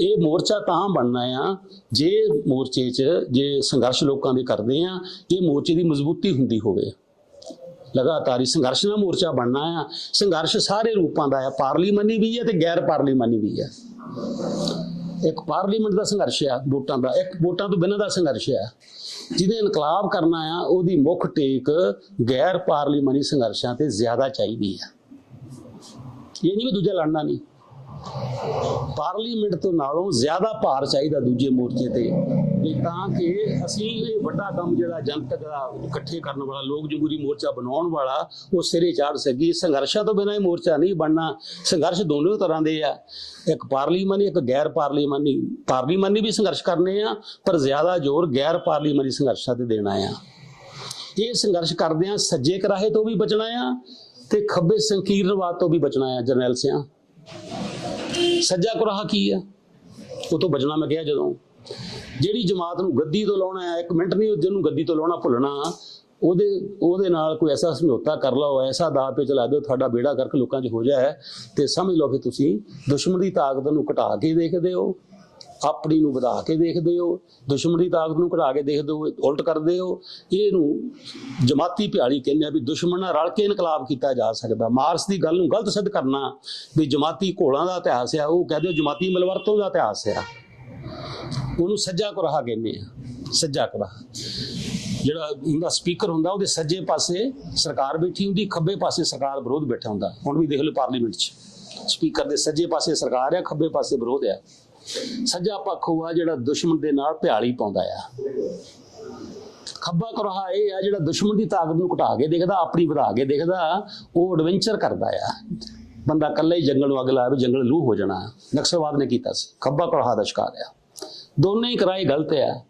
ਇਹ ਮੋਰਚਾ ਤਾਂ ਬਣਨਾ ਆ, ਜੇ ਮੋਰਚੇ 'ਚ, ਜੇ ਸੰਘਰਸ਼ ਲੋਕਾਂ ਦੇ ਕਰਦੇ ਆ, ਇਹ ਮੋਰਚੇ ਦੀ ਮਜ਼ਬੂਤੀ ਹੁੰਦੀ ਹੋਵੇ। ਲਗਾਤਾਰ ਹੀ ਸੰਘਰਸ਼ ਦਾ ਮੋਰਚਾ ਬਣਨਾ ਆ। ਸੰਘਰਸ਼ ਸਾਰੇ ਰੂਪਾਂ ਦਾ ਆ। ਪਾਰਲੀਮਾਨੀ ਵੀ ਹੈ ਤੇ ਗੈਰ ਪਾਰਲੀਮਾਨੀ ਵੀ ਹੈ ਇੱਕ ਪਾਰਲੀਮੈਂਟ ਦਾ ਸੰਘਰਸ਼ ਆ, ਵੋਟਾਂ ਦਾ। ਇੱਕ ਵੋਟਾਂ ਤੋਂ ਬਿਨਾਂ ਦਾ ਸੰਘਰਸ਼ ਆ। ਜਿਹਦੇ ਇਨਕਲਾਬ ਕਰਨਾ ਆ, ਉਹਦੀ ਮੁੱਖ ਟੇਕ ਗੈਰ ਪਾਰਲੀਮਾਨੀ ਸੰਘਰਸ਼ਾਂ ਤੇ ਜ਼ਿਆਦਾ ਚਾਹੀਦੀ ਆ। ਇਹ ਨਹੀਂ ਵੀ ਦੂਜਾ ਲੜਨਾ ਨਹੀਂ। ਪਾਰਲੀਮੈਂਟ ਤੋਂ ਨਾਲੋਂ ਜ਼ਿਆਦਾ ਭਾਰ ਚਾਹੀਦਾ ਦੂਜੇ ਮੋਰਚੇ ਤੇ। ਵੀ ਤਾਂ ਕਿ ਅਸੀਂ ਇਹ ਵੱਡਾ ਕੰਮ ਜਿਹੜਾ ਜਨਤਕ ਦਾ ਇਕੱਠੇ ਕਰਨ ਵਾਲਾ, ਲੋਕ ਜਮਹੂਰੀ ਮੋਰਚਾ ਬਣਾਉਣ ਵਾਲਾ, ਉਹ ਸਿਰੇ ਚਾੜ ਸਕੀ। ਸੰਘਰਸ਼ਾਂ ਤੋਂ ਬਿਨਾਂ ਇਹ ਮੋਰਚਾ ਨਹੀਂ ਬਣਨਾ। ਸੰਘਰਸ਼ ਦੋਨੋਂ ਤਰ੍ਹਾਂ ਦੇ ਆ। ਇੱਕ ਪਾਰਲੀਮਾਨੀ, ਇੱਕ ਗੈਰ ਪਾਰਲੀਮਾਨੀ। ਪਾਰਲੀਮਾਨੀ ਵੀ ਸੰਘਰਸ਼ ਕਰਨੇ ਆ, ਪਰ ਜ਼ਿਆਦਾ ਜ਼ੋਰ ਗੈਰ ਪਾਰਲੀਮਾਨੀ ਸੰਘਰਸ਼ਾਂ ਤੇ ਦੇਣਾ ਆ। ਇਹ ਸੰਘਰਸ਼ ਕਰਦੇ ਆ, ਸੱਜੇ ਕਰਾਹੇ ਤੋਂ ਵੀ ਬਚਣਾ ਆ ਤੇ ਖੱਬੇ ਸੰਕੀਰਨਵਾਦ ਤੋਂ ਵੀ ਬਚਣਾ ਆ, ਜਰਨੈਲ ਸਿਆਂ। ਸੱਜਾ ਕੁਰਾਹ ਕੀ ਹੈ? ਉਹ ਤੋਂ ਬਚਣਾ ਮੈਂ ਕਿਹਾ ਜਦੋਂ। ਜਿਹੜੀ ਜਮਾਤ ਨੂੰ ਗੱਦੀ ਤੋਂ ਲਾਉਣਾ ਹੈ, ਇੱਕ ਮਿੰਟ ਨਹੀਂ ਜਿਹਨੂੰ ਗੱਦੀ ਤੋਂ ਲਾਉਣਾ, ਭੁੱਲਣਾ। ਉਹਦੇ ਉਹਦੇ ਨਾਲ ਕੋਈ ਐਸਾ ਸਮਝੌਤਾ ਕਰ ਲਓ, ਐਸਾ ਦਾਅ ਪੇ ਚਲਾ ਦਿਓ, ਤੁਹਾਡਾ ਬੇੜਾ ਕਰਕੇ ਲੋਕਾਂ 'ਚ ਹੋ ਜਾਏ। ਤੇ ਸਮਝ ਲਓ ਕਿ ਤੁਸੀਂ ਦੁਸ਼ਮਣ ਦੀ ਤਾਕਤ ਨੂੰ ਘਟਾ ਕੇ ਦੇਖਦੇ ਹੋ। ਆਪਣੀ ਨੂੰ ਵਧਾ ਕੇ ਦੇਖਦੇ ਹੋ, ਦੁਸ਼ਮਣ ਤਾਕਤ ਨੂੰ ਘਟਾ ਕੇ ਦੇਖਦੇ ਹੋ, ਉਲਟ ਕਰਦੇ ਹੋ, ਇਹਨੂੰ ਜਮਾਤੀ ਭਿਆਲੀ ਕਹਿੰਦੇ ਆ ਵੀ ਦੁਸ਼ਮਣ ਨਾਲ ਰਲ ਕੇ ਇਨਕਲਾਬ ਕੀਤਾ ਜਾ ਸਕਦਾ। ਮਾਰਸ ਦੀ ਗੱਲ ਨੂੰ ਗਲਤ ਸਿੱਧ ਕਰਨਾ ਵੀ ਜਮਾਤੀ ਘੋਲਾਂ ਦਾ ਇਤਿਹਾਸ ਆ, ਉਹ ਕਹਦੇ ਜਮਾਤੀ ਮਲਵਰਤੋਂ ਦਾ ਇਤਿਹਾਸ ਆ। ਉਹਨੂੰ ਸੱਜਾ ਕੁਰਾਹਾ ਕਹਿੰਦੇ ਆ, ਸੱਜਾ ਕੁਰਾਹਾ। ਜਿਹੜਾ ਉਹਦਾ ਸਪੀਕਰ ਹੁੰਦਾ, ਉਹਦੇ ਸੱਜੇ ਪਾਸੇ ਸਰਕਾਰ ਬੈਠੀ ਹੁੰਦੀ, ਖੱਬੇ ਪਾਸੇ ਸਰਕਾਰ ਵਿਰੋਧ ਬੈਠਾ ਹੁੰਦਾ। ਹੁਣ ਵੀ ਦੇਖ ਲਓ ਪਾਰਲੀਮੈਂਟ 'ਚ। ਸਪੀਕਰ ਦੇ ਸੱਜੇ ਪਾਸੇ ਸਰਕਾਰ ਆ, ਖੱਬੇ ਪਾਸੇ ਵਿਰੋਧ ਆ। ਸੱਜਾ ਪੱਖ ਉਹ ਆ ਜਿਹੜਾ ਦੁਸ਼ਮਣ ਦੇ ਨਾਲ ਭਿਆਲੀ ਪਾਉਂਦਾ ਆ। ਖੱਬਾ ਕੁਰਾਹਾ ਇਹ ਆ ਜਿਹੜਾ ਦੁਸ਼ਮਣ ਦੀ ਤਾਕਤ ਨੂੰ ਘਟਾ ਕੇ ਦੇਖਦਾ, ਆਪਣੀ ਵਧਾ ਕੇ ਦੇਖਦਾ, ਉਹ ਐਡਵੈਂਚਰ ਕਰਦਾ ਆ। ਬੰਦਾ ਇਕੱਲੇ ਹੀ ਜੰਗਲ ਨੂੰ ਅੱਗ ਲਾਵੇ ਜੰਗਲ ਲੂ ਹੋ ਜਾਣਾ। ਨਕਸਲਵਾਦ ਨੇ ਕੀਤਾ ਸੀ। ਖੱਬਾ ਕੁਰਾਹਾ ਦਾ ਸ਼ਿਕਾਰ ਆ। ਦੋਨੇ ਹੀ ਕਰਾਏ ਗਲਤ ਆ।